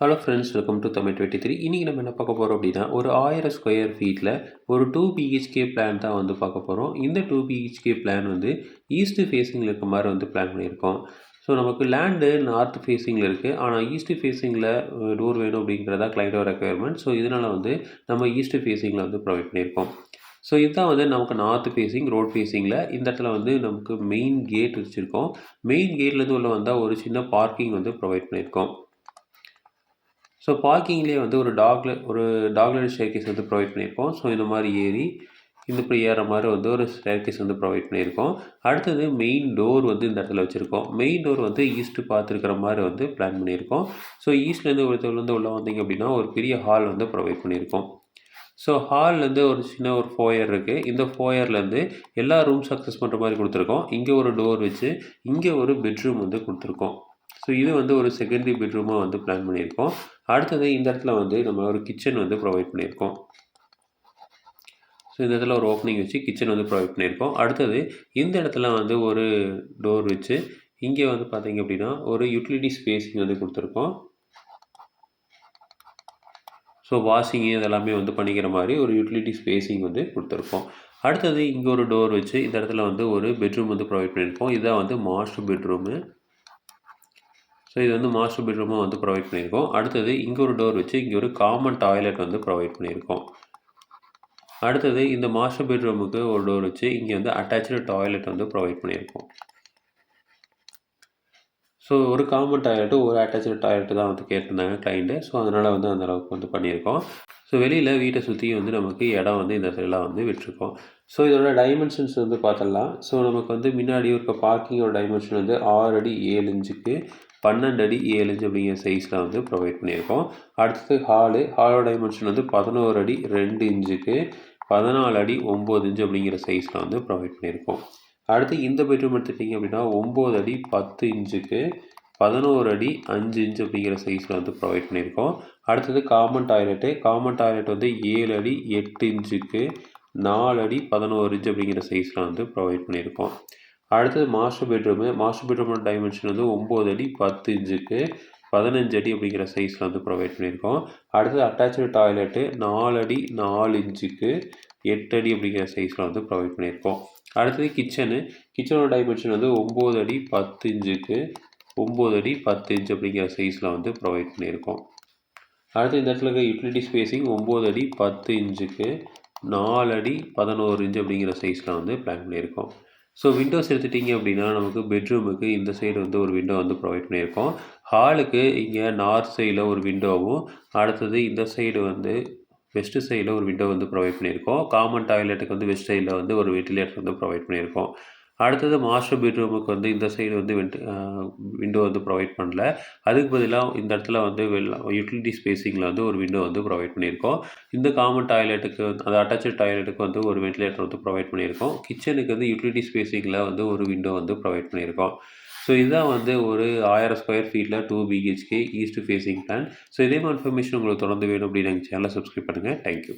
Hello friends welcome to Tamil twenty three இன்றைக்கி நம்ம என்ன பார்க்க போகிறோம் அப்படின்னா ஒரு ஆயிரம் ஸ்கொயர் ஃபீட்டில் ஒரு டூ பிஹெச்கே பிளான் தான் வந்து பார்க்க போகிறோம் இந்த டூ பிஹெச்கே பிளான் வந்து ஈஸ்ட் ஃபேஸிங்கில் இருக்க மாதிரி வந்து பிளான் பண்ணியிருக்கோம். ஸோ நமக்கு லேண்டு நார்த் ஃபேஸிங்கில் இருக்குது ஆனால் ஈஸ்ட் ஃபேஸிங்கில் டோர் வேணும் அப்படிங்கிறதா கிளைண்டோட ரெக்குயர்மெண்ட் ஸோ இதனால் வந்து நம்ம ஈஸ்ட் ஃபேஸிங்கில் வந்து ப்ரொவைட் பண்ணியிருக்கோம். ஸோ இதுதான் வந்து நமக்கு நார்த் ஃபேஸிங் ரோட் ஃபேஸிங்கில் இந்த இடத்துல வந்து நமக்கு மெயின் கேட் வச்சுருக்கோம். மெயின் கேட்லேருந்து உள்ள வந்தால் ஒரு சின்ன பார்க்கிங் வந்து ப்ரொவைட் பண்ணியிருக்கோம். ஸோ பார்க்கிங்லேயே வந்து ஒரு டாக்ல ஒரு டாக்லெட் ஸ்டேர்கேஸ் வந்து ப்ரொவைட் பண்ணியிருக்கோம். ஸோ இந்த மாதிரி ஏறி இந்த இப்படி ஏற மாதிரி வந்து ஒரு ஸ்டேர்கேஸ் வந்து ப்ரொவைட் பண்ணியிருக்கோம். அடுத்தது மெயின் டோர் வந்து இந்த இடத்துல வச்சுருக்கோம். மெயின் டோர் வந்து ஈஸ்ட்டு பார்த்துருக்கிற மாதிரி வந்து பிளான் பண்ணியிருக்கோம். ஸோ ஈஸ்ட்லேருந்து ஒருத்தர்லேருந்து உள்ள வந்தீங்க அப்படின்னா ஒரு பெரிய ஹால் வந்து ப்ரொவைட் பண்ணியிருக்கோம். ஸோ ஹால்லேருந்து ஒரு சின்ன ஒரு ஃபோயர் இருக்குது இந்த ஃபோயர்லேருந்து எல்லா ரூம்ஸ் அக்சஸ் பண்ணுற மாதிரி கொடுத்துருக்கோம். இங்கே ஒரு டோர் வச்சு இங்கே ஒரு பெட்ரூம் வந்து கொடுத்துருக்கோம். ஸோ இது வந்து ஒரு செகண்டரி பெட்ரூமாக வந்து பிளான் பண்ணியிருக்கோம். அடுத்தது இந்த இடத்துல வந்து நம்ம ஒரு கிச்சன் வந்து ப்ரொவைட் பண்ணியிருக்கோம். ஸோ இந்த இடத்துல ஒரு ஓப்பனிங் வச்சு கிச்சன் வந்து ப்ரொவைட் பண்ணியிருக்கோம். அடுத்தது இந்த இடத்துல வந்து ஒரு டோர் வச்சு இங்கே வந்து பார்த்தீங்க அப்படின்னா ஒரு யூட்டிலிட்டி ஸ்பேஸிங் வந்து கொடுத்துருக்கோம். ஸோ வாஷிங்கு இதெல்லாமே வந்து பண்ணிக்கிற மாதிரி ஒரு யூட்டிலிட்டி ஸ்பேஸிங் வந்து கொடுத்துருக்கோம். அடுத்தது இங்கே ஒரு டோர் வச்சு இந்த இடத்துல வந்து ஒரு பெட்ரூம் வந்து ப்ரொவைட் பண்ணியிருக்கோம். இதுதான் வந்து மாஸ்டர் பெட்ரூமு ஸோ இது வந்து மாஸ்டர் பெட்ரூமும் வந்து ப்ரொவைட் பண்ணியிருக்கோம். அடுத்தது இங்கே ஒரு டோர் வச்சு இங்கே ஒரு காமன் டாய்லெட் வந்து ப்ரொவைட் பண்ணியிருக்கோம். அடுத்தது இந்த மாஸ்டர் பெட்ரூமுக்கு ஒரு டோர் வச்சு இங்கே வந்து அட்டாச்சு டாய்லெட் வந்து ப்ரொவைட் பண்ணியிருக்கோம். ஸோ ஒரு காமன் டாய்லெட்டு ஒரு அட்டாச்சு டாய்லெட்டு தான் வந்து கேட்டிருந்தாங்க கிளைண்ட்டு ஸோ அதனால் வந்து அந்த அளவுக்கு வந்து பண்ணியிருக்கோம். ஸோ வெளியில் வீட்டை சுற்றி வந்து நமக்கு இடம் வந்து இந்த சைடெலாம் வந்து விட்டுருக்கோம். ஸோ இதோட டைமென்ஷன்ஸ் வந்து பார்த்துடலாம். ஸோ நமக்கு வந்து முன்னாடி இருக்க பார்க்கிங்கோட டைமென்ஷன் வந்து ஆறு அடி ஏழு இன்ச்சுக்கு பன்னெண்டு அடி ஏழு இன்ச் அப்படிங்கிற சைஸில் வந்து ப்ரொவைட் பண்ணியிருக்கோம். அடுத்தது ஹாலு ஹாலோட டைமென்ஷன் வந்து பதினோரு அடி ரெண்டு இன்ச்சுக்கு பதினாலு அடி ஒம்பது இன்ச்சு அப்படிங்கிற சைஸில் வந்து ப்ரொவைட் பண்ணியிருக்கோம். அடுத்து இந்த பெட்ரூம் எடுத்துட்டிங்க அப்படின்னா ஒம்பது அடி பத்து இன்ச்சுக்கு பதினோரு அடி அஞ்சு இன்ச் அப்படிங்கிற சைஸில் வந்து ப்ரொவைட் பண்ணியிருக்கோம். அடுத்தது காமன் டாய்லெட்டு காமன் டாய்லெட் வந்து ஏழு அடி எட்டு இன்ச்சுக்கு நாலு அடி பதினோரு இன்ச் அப்படிங்கிற சைஸில் வந்து ப்ரொவைட் பண்ணியிருக்கோம். அடுத்தது மாஸ்டர் பெட்ரூமு மாஸ்டர் பெட்ரூமோட டைமென்ஷன் வந்து ஒம்பது அடி பத்து இன்ச்சுக்கு பதினஞ்சு அடி அப்படிங்கிற சைஸில் வந்து ப்ரொவைட் பண்ணியிருக்கோம். அடுத்தது அட்டாச்சு டாய்லெட்டு நாலு அடி நாலு இன்ச்சுக்கு எட்டு அடி அப்படிங்கிற சைஸில் வந்து ப்ரொவைட் பண்ணியிருக்கோம். அடுத்தது கிச்சனு கிச்சனோட டைமென்ஷன் வந்து ஒம்பது அடி பத்து இன்ச்சுக்கு ஒம்பது அடி பத்து இன்ச் அப்படிங்கிற சைஸில் வந்து ப்ரொவைட் பண்ணியிருக்கோம். அடுத்து இந்த இடத்துல இருக்க யூட்டிலிட்டி ஸ்பேஸிங் ஒம்பது அடி பத்து இன்ச்சுக்கு நாலு அடி பதினோரு இன்ச் அப்படிங்கிற சைஸில் வந்து பிளான் பண்ணியிருக்கோம். ஸோ விண்டோஸ் எடுத்துட்டிங்க அப்படின்னா நமக்கு பெட்ரூமுக்கு இந்த சைடு வந்து ஒரு விண்டோ வந்து ப்ரொவைட் பண்ணியிருக்கோம். ஹாலுக்கு இங்கே நார்த் சைடில் ஒரு விண்டோவும் அடுத்தது இந்த சைடு வந்து வெஸ்ட் சைடில் ஒரு விண்டோ வந்து ப்ரொவைட் பண்ணியிருக்கோம். காமன் டாய்லெட்டுக்கு வந்து வெஸ்ட் சைடில் வந்து ஒரு வெண்டிலேட்டர் வந்து ப்ரொவைட் பண்ணியிருக்கோம். அடுத்தது மாஸ்டர் பெட்ரூமுக்கு வந்து இந்த சைடு வந்து விண்டோ வந்து ப்ரொவைட் பண்ணல. அதுக்கு பதிலாக இந்த இடத்துல வந்து யூட்டிலிட்டி ஸ்பேஸிங்கில் வந்து ஒரு விண்டோ வந்து ப்ரொவைட் பண்ணியிருக்கோம். இந்த காமன் டாய்லெட்டுக்கு அது அட்டாச்சு டாய்லெட்டுக்கு வந்து ஒரு வென்டிலேட்டர் வந்து ப்ரொவைட் பண்ணியிருக்கோம். கிச்சனுக்கு வந்து யூட்டிலிட்டி ஸ்பேஸிங்கில் வந்து ஒரு விண்டோ வந்து ப்ரொவைட் பண்ணியிருக்கோம். ஸோ இதுதான் வந்து ஒரு ஆயிரம் ஸ்கொயர் ஃபீட்டில் two BHK east facing plan so இதே மாதிரி இன்ஃபர்மேஷன் உங்களுக்கு தொடர்ந்து வேணும் அப்படின்னு எங்கள் சேனலை சப்ஸ்கிரைப் பண்ணுங்கள் தேங்க்யூ